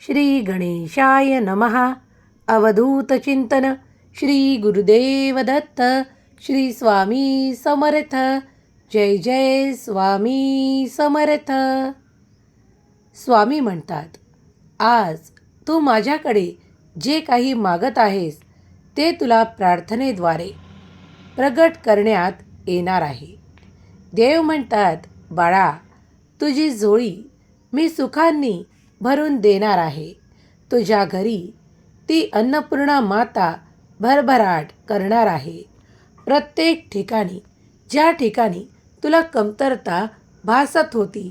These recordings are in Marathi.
श्री गणेशाय नमः। अवधूतचिंतन श्री गुरुदेव दत्त श्री स्वामी समर्थ। जय जय स्वामी समर्थ। स्वामी म्हणतात आज तू माझ्याकडे जे काही मागत आहेस ते तुला प्रार्थनेद्वारे प्रगट करण्यात येणार आहे. देव म्हणतात बाळा तुझी झोळी मी सुखांनी भरून देणार आहे. तुझ्या घरी ती अन्नपूर्णा माता भरभराट करणार आहे. प्रत्येक ठिकाणी ज्या ठिकाणी तुला कमतरता भासत होती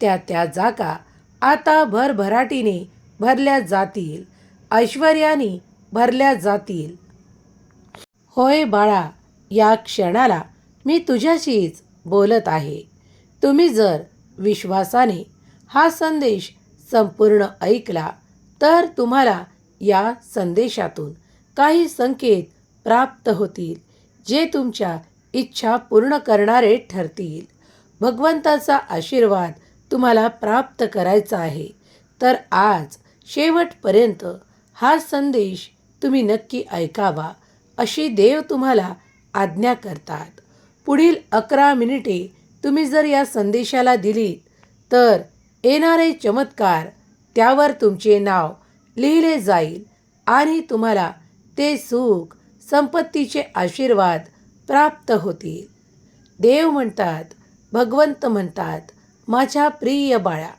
त्या त्या जागा आता भरभराटीने भरल्या जातील ऐश्वर्याने भरल्या जातील. होय बाळा या क्षणाला मी तुझ्याशीच बोलत आहे. तुम्ही जर विश्वासाने हा संदेश संपूर्ण ऐकला तर तुम्हाला या संदेशातून काही संकेत प्राप्त होतील जे तुमच्या इच्छा पूर्ण करणारे ठरतील. भगवंताचा आशीर्वाद तुम्हाला प्राप्त करायचा आहे. तर आज शेवटपर्यंत हा संदेश तुम्ही नक्की ऐकावा अशी देव तुम्हाला आज्ञा करतात. पुढील अकरा मिनिटे तुम्ही जर या संदेशाला दिलीत तर येणारे चमत्कार त्यावर तुमचे नाव लिहिले जाईल आणि तुम्हाला ते सुख संपत्तीचे आशीर्वाद प्राप्त होतील. देव म्हणतात भगवंत म्हणतात माझ्या प्रिय बाळा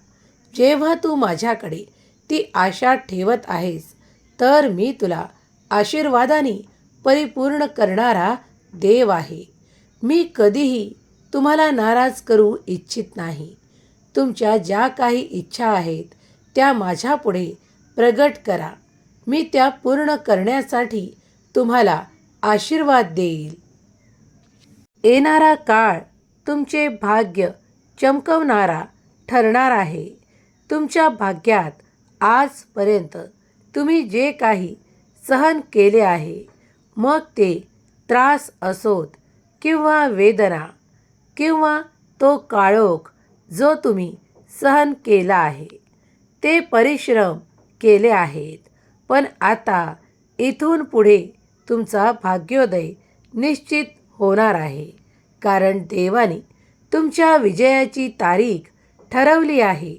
जेव्हा तू माझ्याकडे ती आशा ठेवत आहेस तर मी तुला आशीर्वादाने परिपूर्ण करणारा देव आहे. मी कधीही तुम्हाला नाराज करू इच्छित नाही. तुमच्या ज्या काही इच्छा आहेत त्या माझ्यापुढे प्रगट करा. मी त्या पूर्ण करण्यासाठी तुम्हाला आशीर्वाद देईल. येणारा काळ तुमचे भाग्य चमकवणारा ठरणार आहे. तुमच्या भाग्यात आजपर्यंत तुम्ही जे काही सहन केले आहे मग ते त्रास असोत किंवा वेदना किंवा तो काळोख जो तुम्ही सहन केला आहे. ते परिश्रम केले आहेत. पण आता इथून पुढे तुमचा भाग्योदय निश्चित होणार आहे. कारण देवाने तुमच्या विजयाची तारीख ठरवली आहे.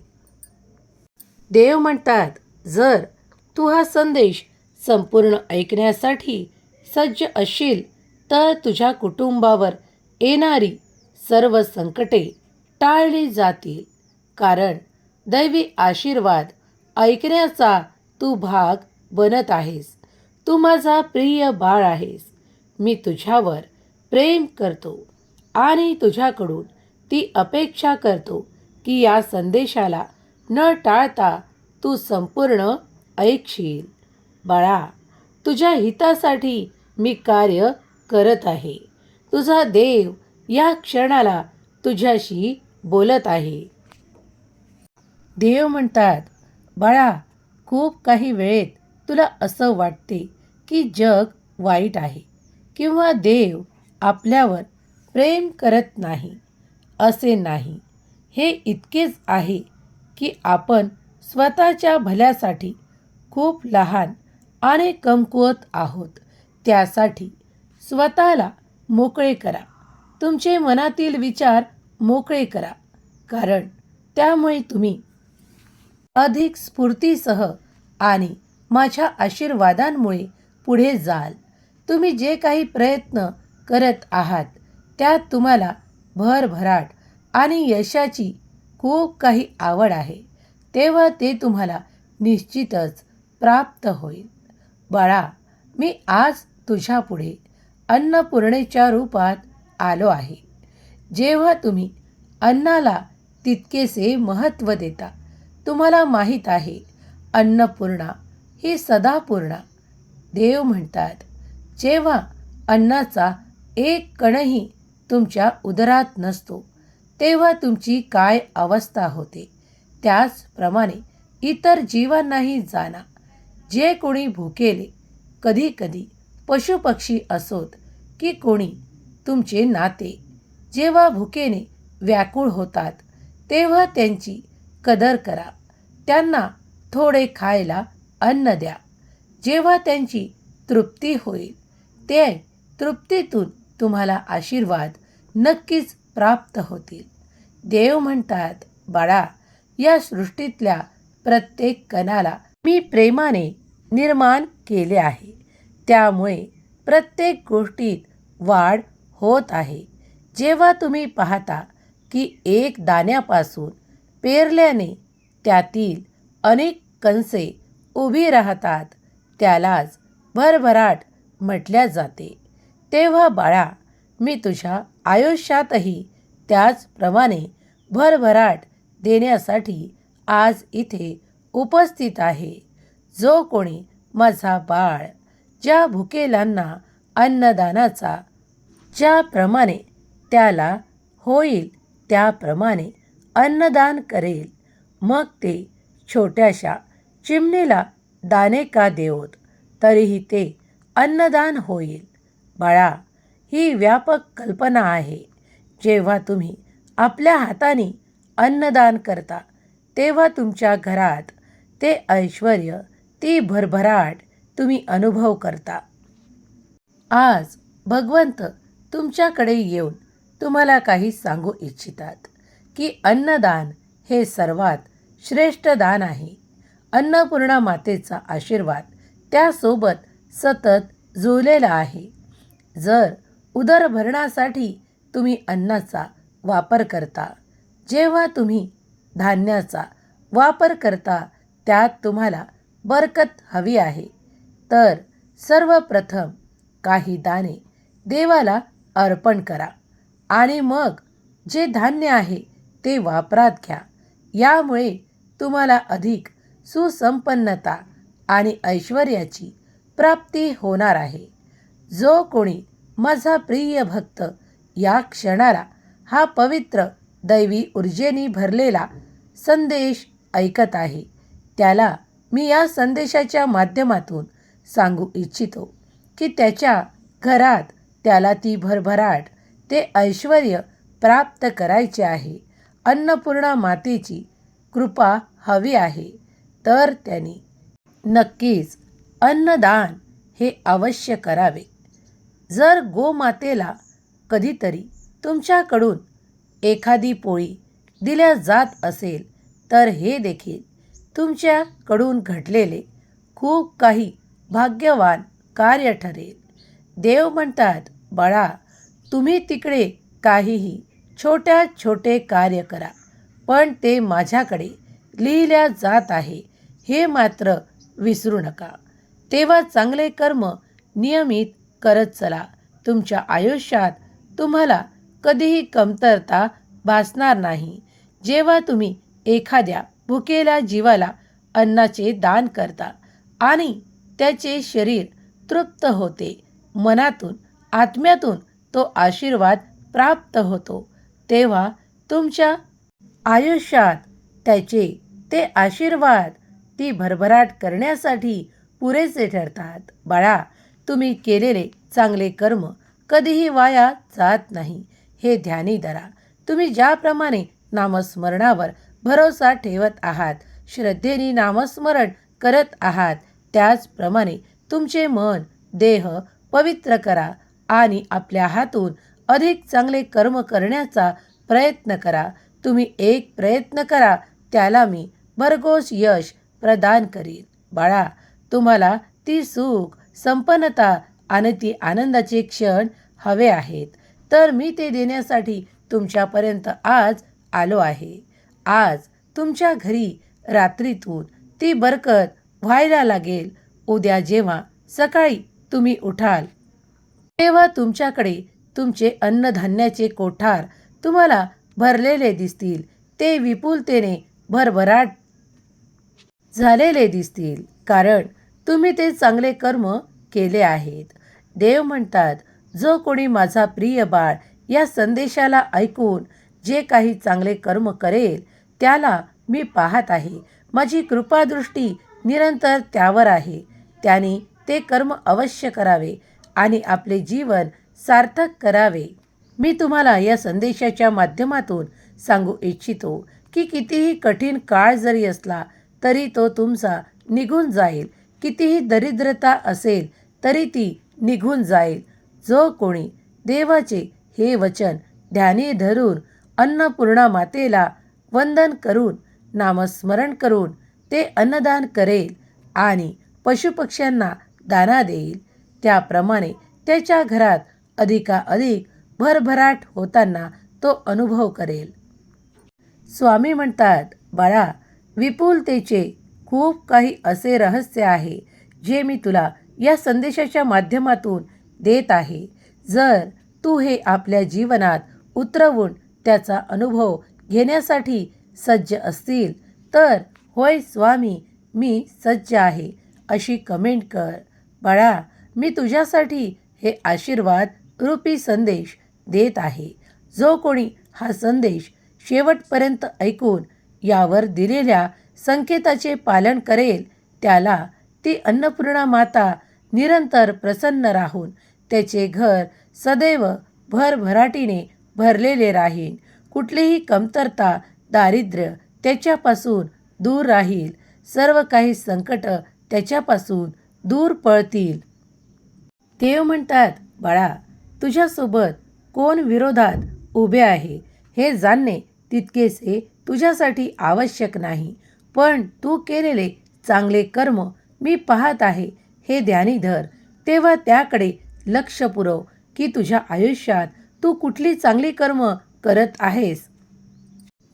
देव म्हणतात जर तू हा संदेश संपूर्ण ऐकण्यासाठी सज्ज असशील तर तुझ्या कुटुंबावर येणारी सर्व संकटे टाळली जातील. कारण दैवी आशीर्वाद ऐकण्याचा तू भाग बनत आहेस. तू माझा प्रिय बाळ आहेस. मी तुझ्यावर प्रेम करतो आणि तुझ्याकडून ती अपेक्षा करतो की या संदेशाला न टाळता तू संपूर्ण ऐकशील. बाळा तुझ्या हितासाठी मी कार्य करत आहे. तुझा देव या क्षणाला तुझ्याशी बोलत आहे. देव म्हणतात बाळा खूप काही वेळेत तुला असं वाटते की जग वाईट आहे किंवा देव आपल्यावर प्रेम करत नाही असे नाही. हे इतकेच आहे की आपण स्वतःच्या भल्यासाठी खूप लहान आणि कमकुवत आहोत. त्यासाठी स्वतःला मोकळे करा. तुमचे मनातील विचार मोकळे करा. कारण त्यामुळे तुम्ही अधिक स्फूर्तीसह आणि माझ्या आशीर्वादांमुळे पुढे जाल. तुम्ही जे काही प्रयत्न करत आहात त्यात तुम्हाला भरभराट आणि यशाची खूप काही आवड आहे. तेव्हा ते तुम्हाला निश्चितच प्राप्त होईल. बाळा मी आज तुझ्यापुढे अन्नपूर्णेच्या रूपात आलो आहे. जेव्हा तुम्ही अन्नाला तितकेसे महत्त्व देता. तुम्हाला माहीत आहे अन्नपूर्णा ही सदापूर्णा. देव म्हणतात जेव्हा अन्नाचा एक कणही तुमच्या उदरात नसतो तेव्हा तुमची काय अवस्था होते? त्याचप्रमाणे इतर जीवांनाही जाणा. जे कोणी भुकेले कधीकधी पशुपक्षी असोत की कोणी तुमचे नाते. जेव्हा भुकेने व्याकुळ होतात. तेव्हा त्यांची कदर करा. त्यांना थोडे खायला अन्न द्या. जेव्हा त्यांची तृप्ती होईल ते तृप्तीतून तुम्हाला आशीर्वाद नक्कीच प्राप्त होतील. देव म्हणतात बाळा या सृष्टीतल्या प्रत्येक कणाला मी प्रेमाने निर्माण केले आहे. त्यामुळे प्रत्येक गोष्टीत वाढ होत आहे. जेव्हा तुम्ही पाहता की एक दाण्यापासून पेरल्याने त्यातील अनेक कंसे उभी राहतात. त्यालाच भरभराट म्हटल्या जाते. तेव्हा बाळा मी तुझ्या आयुष्यातही त्याचप्रमाणे भरभराट देण्यासाठी आज इथे उपस्थित आहे. जो कोणी माझा बाळ ज्या भुकेलांना अन्नदानाचा ज्याप्रमाणे त्याला होईल त्याप्रमाणे अन्नदान करेल. मग ते छोट्याशा चिमणीला दाणे का देवोत? तरीही ते अन्नदान होईल. बाळा ही व्यापक कल्पना आहे. जेव्हा तुम्ही आपल्या हाताने अन्नदान करता तेव्हा तुमच्या घरात ते ऐश्वर ती भरभराट तुम्ही अनुभव करता. आज भगवंत तुमच्याकडे येऊन तुम्हाला काही सांगू इच्छितात की अन्नदान हे सर्वात श्रेष्ठ दान आहे. अन्नपूर्णा मातेचा आशीर्वाद त्यासोबत सतत जुळलेला आहे. जर उदरभरणासाठी तुम्ही अन्नाचा वापर करता जेव्हा तुम्ही धान्याचा वापर करता त्यात तुम्हाला बरकत हवी आहे. तर सर्वप्रथम काही दाणे देवाला अर्पण करा. आणि मग जे धान्य आहे ते वापरात घ्या. यामुळे तुम्हाला अधिक सुसंपन्नता आणि ऐश्वर्याची प्राप्ती होणार आहे. जो कोणी माझा प्रिय भक्त या क्षणाला हा पवित्र दैवी ऊर्जेने भरलेला संदेश ऐकत आहे त्याला मी या संदेशाच्या माध्यमातून सांगू इच्छितो की त्याच्या घरात त्याला ती भरभराट ते ऐश्वर प्राप्त करायचे आहे. अन्नपूर्णा मातेची कृपा हवी आहे. तर त्यांनी नक्कीच अन्नदान हे अवश्य करावे. जर गोमातेला कधीतरी तुमच्याकडून एखादी पोळी दिल्या जात असेल तर हे देखील तुमच्याकडून घडलेले खूप काही भाग्यवान कार्य ठरेल. देव म्हणतात बाळा तुम्ही तिकडे काहीही छोट्या छोटे कार्य करा. पण ते माझ्याकडे लिहिल्या जात आहे हे मात्र विसरू नका. तेव्हा चांगले कर्म नियमित करत चला. तुमच्या आयुष्यात तुम्हाला कधीही कमतरता भासणार नाही. जेव्हा तुम्ही एखाद्या भुकेल्या जीवाला अन्नाचे दान करता आणि त्याचे शरीर तृप्त होते मनातून आत्म्यातून तो आशीर्वाद प्राप्त होतो. तेव्हा तुमच्या आयुष्यात त्याचे ते आशीर्वाद ती भरभराट करण्यासाठी पुरेसे ठरतात. बाळा तुम्ही केलेले चांगले कर्म कधीही वाया जात नाही. हे ध्यानी धरा. तुम्ही ज्याप्रमाणे नामस्मरणावर भरोसा ठेवत आहात श्रद्धेने नामस्मरण करत आहात त्याचप्रमाणे तुमचे मन देह पवित्र करा. आणि आपल्या हातून अधिक चांगले कर्म करण्याचा प्रयत्न करा. तुम्ही एक प्रयत्न करा त्याला मी भरघोस यश प्रदान करीन. बाळा तुम्हाला ती सुख संपन्नता आणि ती आनंदाचे क्षण हवे आहेत. तर मी ते देण्यासाठी तुमच्यापर्यंत आज आलो आहे. आज तुमच्या घरी रात्रीतून ती बरकत व्हायला लागेल. उद्या जेव्हा सकाळी तुम्ही उठाल तेव्हा तुमच्याकडे तुमचे अन्नधान्याचे कोठार तुम्हाला भरलेले दिसतील. ते विपुलतेने भरभराट झालेले दिसतील. कारण तुम्ही ते चांगले कर्म केले आहेत. देव म्हणतात जो कोणी माझा प्रिय बाळ या संदेशाला ऐकून जे काही चांगले कर्म करेल त्याला मी पाहत आहे. माझी कृपादृष्टी निरंतर त्यावर आहे. त्याने ते कर्म अवश्य करावे. आणि आपले जीवन सार्थक करावे. मी तुम्हाला या संदेशाच्या माध्यमातून सांगू इच्छितो की कितीही कठीण काळ जरी असला तरी तो तुमचा निघून जाईल. कितीही दरिद्रता असेल तरी ती निघून जाईल. जो कोणी देवाचे हे वचन ध्यानी धरून अन्नपूर्णा मातेला वंदन करून नामस्मरण करून ते अन्नदान करेल आणि पशुपक्ष्यांना दाना देईल त्याप्रमाणे त्याच्या घरात अधिकाधिक भरभराट होताना तो अनुभव करेल. स्वामी म्हणतात बाळा विपुलतेचे खूप काही असे रहस्य आहे जे मी तुला या संदेशाच्या माध्यमातून देत आहे. जर तू हे आपल्या जीवनात उतरवून त्याचा अनुभव घेण्यासाठी सज्ज असतील तर होय स्वामी मी सज्ज आहे अशी कमेंट कर. बाळा मी तुझ्यासाठी हे आशीर्वाद रूपी संदेश देत आहे. जो कोणी हा संदेश शेवटपर्यंत ऐकून यावर दिलेल्या संकेताचे पालन करेल त्याला ती अन्नपूर्णा माता निरंतर प्रसन्न राहून त्याचे घर सदैव भरभराटीने भरलेले राहील. कुठलीही कमतरता दारिद्र्य त्याच्यापासून दूर राहील. सर्व काही संकट त्याच्यापासून दूर पळतील. देव म्हणतात बाळा तुझ्यासोबत कोण विरोधात उभे आहे हे जाणणे तितकेसे तुझ्यासाठी आवश्यक नाही. पण तू केलेले चांगले कर्म मी पाहत आहे हे ध्यानी धर. तेव्हा त्याकडे लक्ष पुरव की तुझ्या आयुष्यात तू कुठली चांगली कर्म करत आहेस.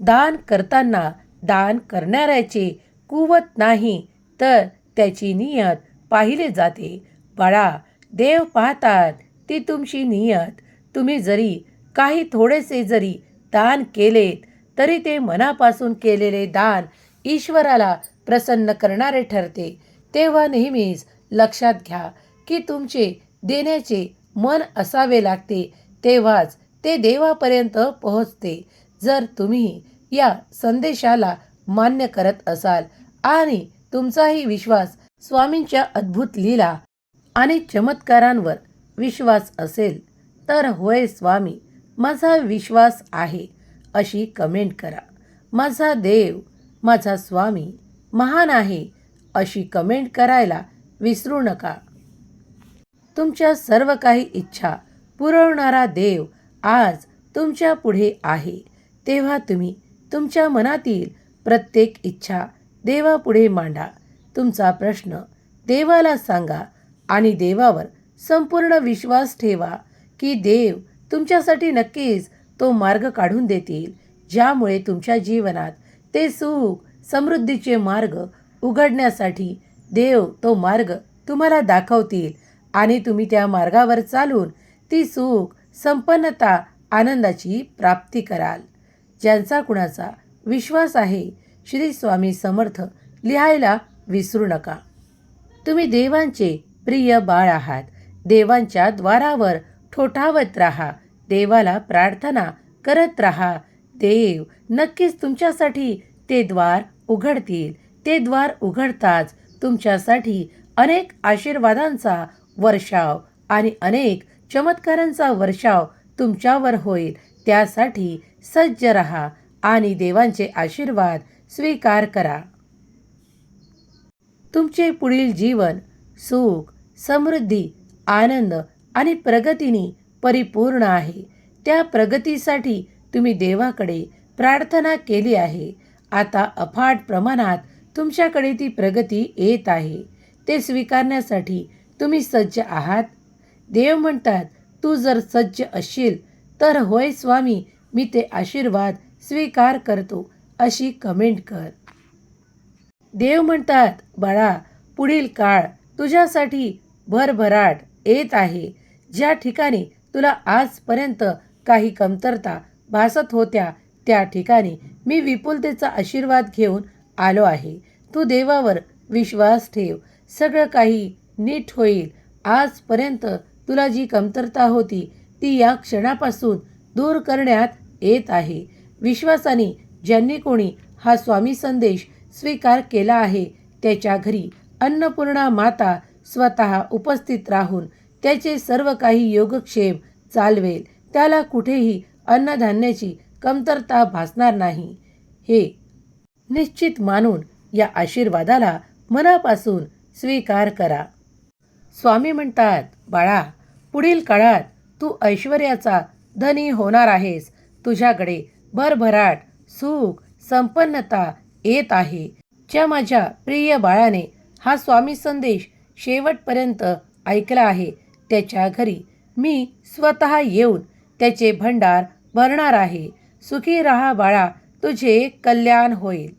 दान करताना दान करणाऱ्याचे कुवत नाही तर त्याची नियत पाहिले जाते. बाळा देव पाहतात ती तुमची नियत. तुम्ही जरी काही थोडेसे जरी दान केलेत तरी ते मनापासून केलेले दान ईश्वराला प्रसन्न करणारे ठरते. तेव्हा नेहमीच लक्षात घ्या की तुमचे देण्याचे मन असावे लागते तेव्हाच ते देवापर्यंत पोहोचते. जर तुम्ही या संदेशाला मान्य करत असाल आणि तुमचाही विश्वास स्वामींच्या अद्भुत लीला आणि चमत्कारांवर विश्वास असेल तर होय स्वामी माझा विश्वास आहे अशी कमेंट करा. माझा देव माझा स्वामी महान आहे अशी कमेंट करायला विसरू नका. तुमच्या सर्व काही इच्छा पुरवणारा देव आज तुमच्यापुढे आहे. तेव्हा तुम्ही तुमच्या मनातील प्रत्येक इच्छा देवापुढे मांडा. तुमचा प्रश्न देवाला सांगा आणि देवावर संपूर्ण विश्वास ठेवा की देव तुमच्यासाठी नक्कीच तो मार्ग काढून देतील ज्यामुळे तुमच्या जीवनात ते सुख समृद्धीचे मार्ग उघडण्यासाठी देव तो मार्ग तुम्हाला दाखवतील आणि तुम्ही त्या मार्गावर चालून ती सुख संपन्नता आनंदाची प्राप्ती कराल. ज्यांचा कुणाचा विश्वास आहे श्री स्वामी समर्थ लिहायला विसरू नका. तुम्ही देवांचे प्रिय बाळ आहात. देवांच्या द्वारावर ठोठावत राहा. देवाला प्रार्थना करत राहा. देव नक्कीच तुमच्यासाठी ते द्वार उघडतील. ते द्वार उघडताच तुमच्यासाठी अनेक आशीर्वादांचा वर्षाव आणि अनेक चमत्कारांचा वर्षाव तुमच्यावर होईल. त्यासाठी सज्ज रहा आणि देवांचे आशीर्वाद स्वीकार करा. तुमचे पुढील जीवन सुख समृद्धी आनंद आणि प्रगतीने परिपूर्ण आहे. त्या प्रगतीसाठी तुम्ही देवाकडे प्रार्थना केली आहे. आता अफाट प्रमाणात तुमच्याकडे ती प्रगती येत आहे. ते स्वीकारण्यासाठी तुम्ही सज्ज आहात. देव म्हणतात तू जर सज्ज असशील तर होय स्वामी मी ते आशीर्वाद स्वीकार करतो अशी कमेंट कर. देव म्हणतात बाळा पुढील काळ तुझ्यासाठी भरभराट येत आहे. ज्या ठिकाणी तुला आजपर्यंत काही कमतरता भासत होत्या त्या ठिकाणी मी विपुलतेचा आशीर्वाद घेऊन आलो आहे. तू देवावर विश्वास ठेव. सगळं काही नीट होईल. आजपर्यंत तुला जी कमतरता होती ती या क्षणापासून दूर करण्यात येत आहे. विश्वासाने ज्यांनी कोणी हा स्वामी संदेश स्वीकार केला आहे त्याच्या घरी अन्नपूर्णा माता स्वतः उपस्थित राहून त्याचे सर्व काही योगक्षेम चालवेल. त्याला कुठेही अन्नधान्याची कमतरता भासणार नाही. हे निश्चित मानून या आशीर्वादाला मनापासून स्वीकार करा. स्वामी म्हणतात बाळा पुढील काळात तू ऐश्वर्याचा धनी होणार आहेस. तुझ्याकडे भरभराट सुख संपन्नता येत आहे. ज्या माझ्या प्रिय बाळाने हा स्वामी संदेश शेवटपर्यंत ऐकला आहे. त्याच्या घरी मी स्वतः येऊन त्याचे भंडार भरणार आहे. सुखी रहा बाळा तुझे कल्याण होईल.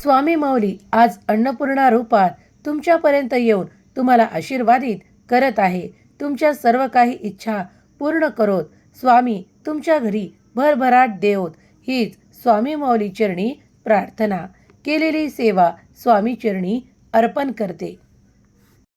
स्वामी माऊली आज अन्नपूर्णा रूपात तुमच्यापर्यंत येऊन तुम्हाला आशीर्वादित करत आहे. तुमच्या सर्व काही इच्छा पूर्ण करोत स्वामी तुमच्या घरी भरभराट देवत. हीच स्वामी माऊली चरणी प्रार्थना. केलेली सेवा स्वामी चरणी अर्पण करते.